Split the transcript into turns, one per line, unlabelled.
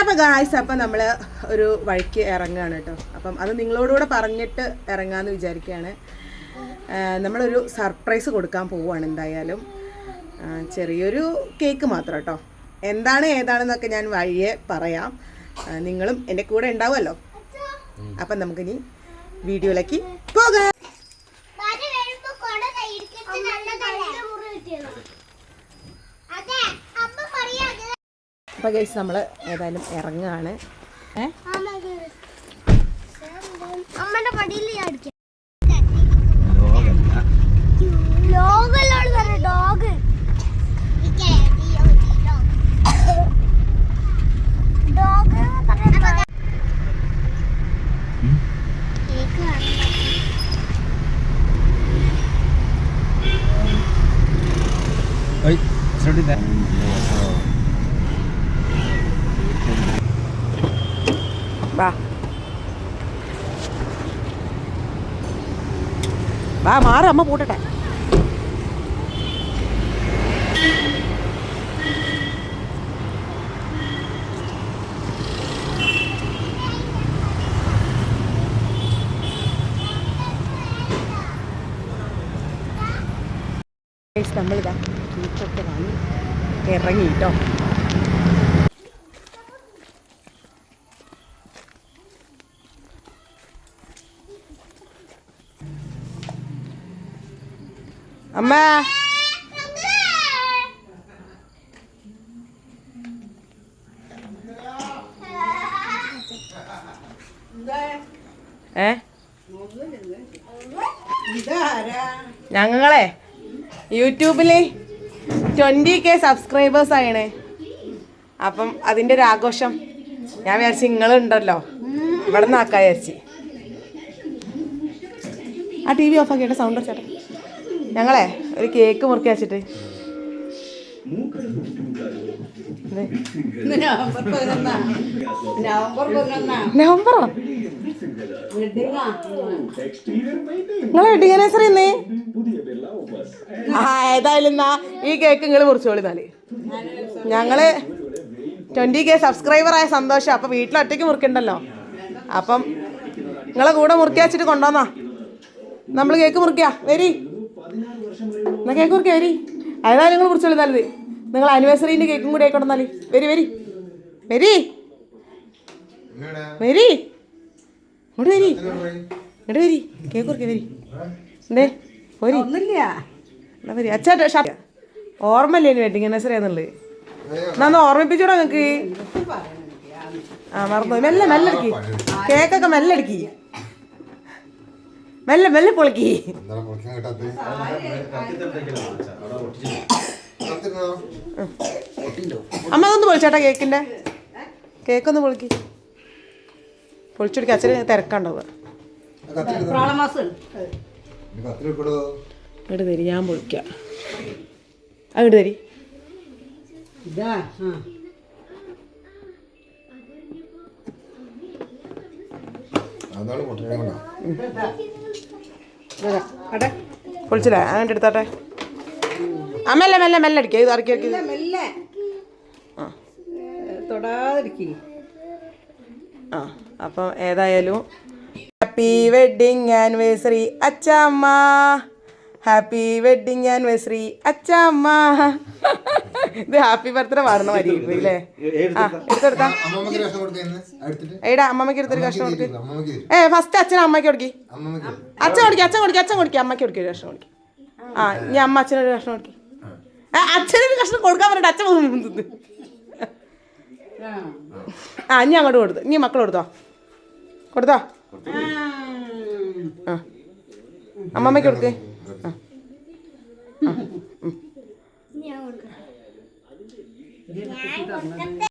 അപ്പം ഗായ്സ് അപ്പം നമ്മൾ ഒരു വഴിക്ക് ഇറങ്ങുകയാണ് കേട്ടോ. അപ്പം അത് നിങ്ങളോടുകൂടെ പറഞ്ഞിട്ട് ഇറങ്ങാമെന്ന് വിചാരിക്കുകയാണ്. നമ്മളൊരു സർപ്രൈസ് കൊടുക്കാൻ പോവുകയാണ് എന്തായാലും. ചെറിയൊരു കേക്ക് മാത്രം കേട്ടോ. എന്താണ് ഏതാണെന്നൊക്കെ ഞാൻ വഴിയെ പറയാം. നിങ്ങളും എന്റെ കൂടെ ഉണ്ടാവുമല്ലോ. അപ്പം നമുക്കിനി വീഡിയോയിലേക്ക് പോകാം
വര വരുമ്പോ കൊട കയ്യിലിട്ടിട്ട് നല്ല കഴുത്ത് മുറി കിട്ടിയതാ. അതെ, അമ്മ പറയാതെ.
അപ്പം ഗൈസ് നമ്മൾ ഏതായാലും ഇറങ്ങുകയാണ്. ഏ?
അമ്മന്റെ പടിയിൽ ഞാൻ അടിക്കാം ലോകല്ലോട് പറഞ്ഞ dog dog cake
Oi, sorry deh.
വാ വാ മാറ അമ്മ പൂട്ടട്ടെ. നമ്മളിതാ ടീച്ചറൊക്കെ വാങ്ങി ഇറങ്ങി കേട്ടോ അമ്മ. ഏ? ഞങ്ങളെ യൂട്യൂബിൽ ട്വന്റി കെ സബ്സ്ക്രൈബേഴ്സ് ആയണേ. അപ്പം അതിന്റെ ഒരു ആഘോഷം ഞാൻ വിചാരിച്ചു നിങ്ങളുണ്ടല്ലോ. ഇവിടെ നിന്നാക്കാ വിചാരിച്ചു. ആ ടി വി ഓഫ് ആക്കിയിട്ട് സൗണ്ട് ചേട്ടാ ഞങ്ങളെ ഒരു കേക്ക് മുറുക്കി വെച്ചിട്ട്. നവംബറോ? നിങ്ങളെ വെഡിങ് ആനിവേഴ്സറി എന്നേ ആ ഏതായാലും എന്നാ ഈ കേക്ക് നിങ്ങൾ മുറിച്ചോളി എന്നാൽ. ഞങ്ങൾ ട്വന്റി കെ സബ്സ്ക്രൈബർ ആയ സന്തോഷം. അപ്പൊ വീട്ടിൽ ഒറ്റയ്ക്ക് മുറിക്കണ്ടല്ലോ. അപ്പം നിങ്ങളെ കൂടെ മുറുക്കി വെച്ചിട്ട് കൊണ്ടുവന്നാ. നമ്മൾ കേക്ക് മുറിക്കാ വരി. എന്നാ കേക്ക് മുറിക്കാ വരി. അതാ നിങ്ങൾ കുറിച്ചുള്ള നല്ലത് നിങ്ങൾ ആനിവേഴ്സറിന്റെ കേക്കും കൂടി എന്നാൽ വരി വരി. വരി. വരി. ഇങ്ങോട്ട് വരി. ഇങ്ങോട്ട് വരി. കേക്ക് വരി. എന്തേ? പോരി
ഒന്നുമില്ല.
എന്നാ വരി. അച്ഛാ ഷാ ഓർമ്മയില്ലേ ഇനി വെഡിങ് ആനിവേഴ്സറി എന്നുള്ളത് എന്നാ ഒന്ന് ഓർമ്മിപ്പിച്ചോടാ നിങ്ങൾക്ക് ആ മറന്നു മെല്ലെ മെല്ലടിക്കി കേക്കൊക്കെ മെല്ലെ അടിക്കി മെല്ലെ മെല്ലെ പൊളിക്കി? അമ്മ അതൊന്ന് പൊളിച്ചാട്ടാ കേക്കിന്റെ. കേക്കൊന്ന് പൊളിക്കി. പൊളിച്ചെടുക്കുക അച്ഛന് തിരക്കാണ്ടാവുക. ഇങ്ങോട്ട് തരി ഞാൻ പൊളിക്കാം. അങ്ങോട്ട് തരി.
ഇതാ
അതാണ് പൊട്ടനെ കൊണ്ടാ.
അടെ
പൊളിച്ചില്ലേ? അങ്ങനെ എടുത്താട്ടെ ആ മെല്ലെ മെല്ലെ മെല്ലെ അടിക്കുക ഇത് ഇറക്കി ഇറക്കി.
മെല്ലെ
ആ. അപ്പം ഏതായാലും happy wedding anniversary Achamma. Happy wedding anniversary അച്ചമ്മ. ഇത് ഹാപ്പി ബർത്ത്ഡേ പാടുന്ന മാതിരി ഇല്ലേ? ആ എടുത്തെടുത്താ. എടാ അമ്മമ്മക്ക് എടുത്തൊരു കഷ്ണം കൊടുക്ക്. ഏ ഫസ്റ്റ് അച്ഛനും അമ്മയ്ക്ക് കൊടുക്കി. അച്ഛൻ കൊടുക്കി അച്ഛൻ കൊടുക്കി അച്ഛൻ കൊടുക്കി അമ്മയ്ക്ക് കൊടുക്കി ഒരു കഷ്ണം കൊടുക്കി. ആ ഞാൻ അമ്മ അച്ഛനൊരു കഷ്ണം കൊടുക്കി. ആ അച്ഛനൊരു കഷ്ണം കൊടുക്കാൻ പറഞ്ഞിട്ട് അച്ഛൻ തിന്ന്
ആ
ആ ഇനി അങ്ങോട്ട് കൊടുത്തു. നീ മക്കൾ കൊടുത്തോ? കൊടുത്തോ. ആ. അമ്മമ്മയ്ക്ക് കൊടുക്ക്.